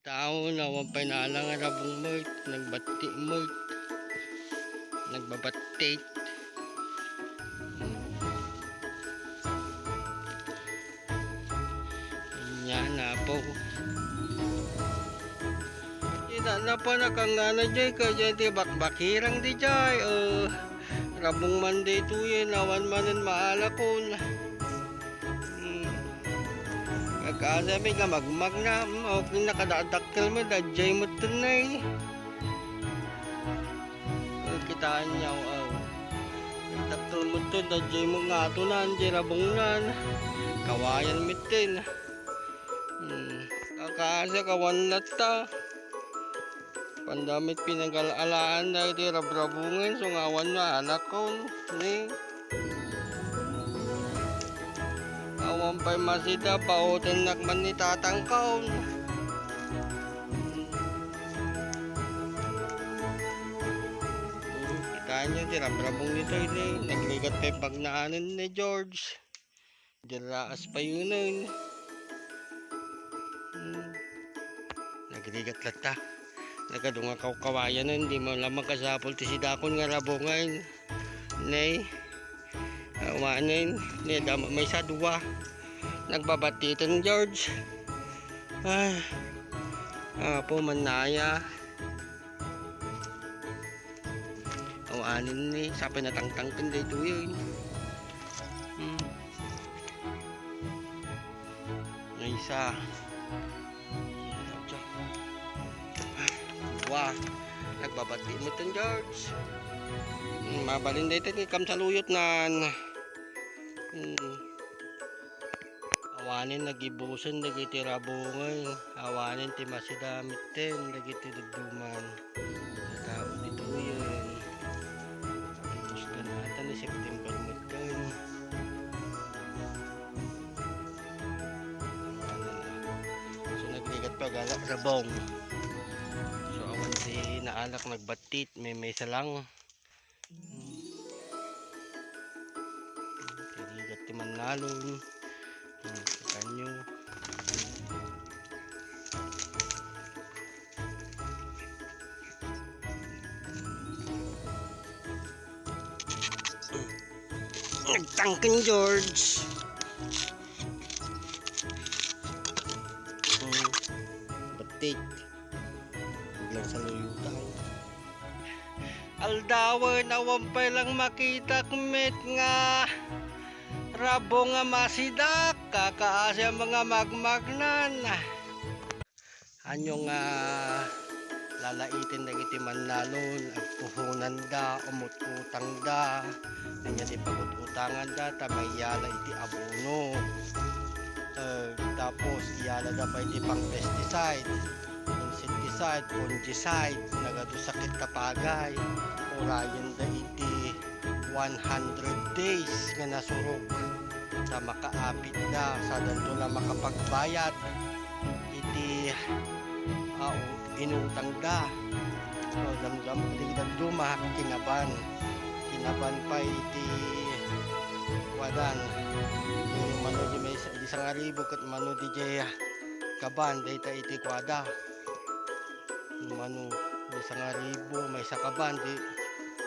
Tao na wampay na lang nga rabong mert, nagbati mert, nagbabatate. Yan na po. Ina na po na kang nana jay ka jay di bakbakirang di jay. Uh, rabong man di tuyen awan manan maalakon. Hmm. Kakasabi ka magmag na, okay nakadadakkel mo, dadjay mo tunay. Kitaan niya, oh. Taktul mo to, dadjay mo nga to nan, jirabong nan. Kawayan mitin. Hmm. Kakasa kawan na ta. Pandamit pinagalalaan na iti rabrabungan, so ngawan na anak ko. Ni. Awan pa'y masida, pautan nakman ni tatang kaon. Kita nyo, tirabrabong nito ini. Nagligat yung pagnaanan ni George. Diraas pa yun nun. Nagligat lata. Nagadunga kaw kawayan nun. Di mo lamang kasapol ti si Dakon nga rabungan. Nay. Awanin. Ni dama may sadwa. Nagbabatitan George. Ay. Apo manaya. Awanin ni. Sapay natangtang kan dito yun. Hmm. May isa. Wah. Nagbabati mo George. Hmm, Mabalin dito ni kam saluyot nan. Hmm. Awanin nagibusan dagiti rabungay. Awanin ti masidamit ten dagiti dugduman. Tao dito yun. Ka nata ni September ten. So nagligat pa gala rabong. So awan si naalak nagbatit may mesa lang. Kaligat ti manalon. Hmm, kita nyo. Nagtangkin George. Hmm, batik. Biglang sa luyutang. Aldawan awampay lang makita kumit nga Rabo nga masidak, kakaasya mga magmagnan. Anyo nga lalaitin na iti manlalon, agpuhunan da, umututang da, kanya di pagututangan da, tamayala iti abono. Eh, tapos iyala da pa iti pang pesticide, insecticide, fungicide, nagadusakit kapagay, urayan da iti 100 days nga nasurok sa makaapit na sa danto na makapagbayad. Iti uh, inutang da. So damdam iti duma kinaban. Kinaban pa iti wadan. Yung mano di may isang aribo kat mano di jaya kaban data iti kwada. Mano isang aribo may sa kaban di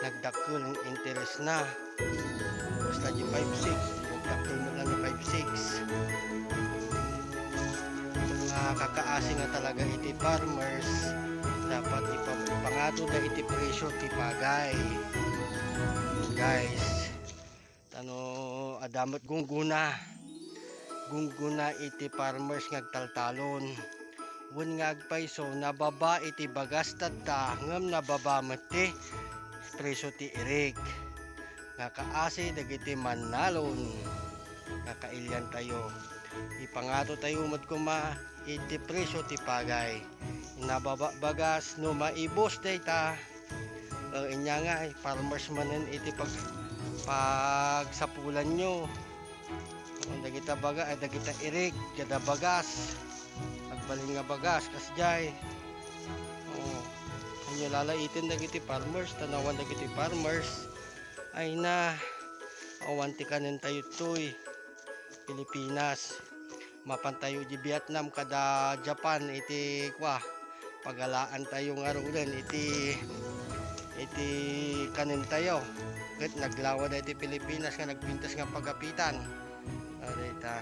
nagdakkel ng interest na. Basta di 5-6 nagdakkel mo lang ng 5-6 mga kakaasi nga talaga iti farmers. Dapat ipangato na iti presyo ti guys tano adamot gungguna. Gungguna iti farmers ngagtaltalon. Wen nga agpaiso nababa iti bagas tadta ngem nababa mati preso ti irig nga kaasi dagiti manalon. Nga kailyan tayo. Ipangato tayo mat kuma iti preso ti pagay. Nababa bagas no maibos dayta uh, inya nga farmers manen iti pag pagsapulan nyo. Kung dagita baga ay dagita irig kada bagas. Agbalin nga bagas kasjay Inyo lalaitin dagiti farmers, tanawan dagiti farmers. Ay na, awanti kanin tayo toy. Pilipinas. mapantayo di Vietnam kada Japan iti kwa pagalaan tayo nga rin iti iti kanin tayo ket naglawa da iti Pilipinas nga nagpintas nga pagapitan arita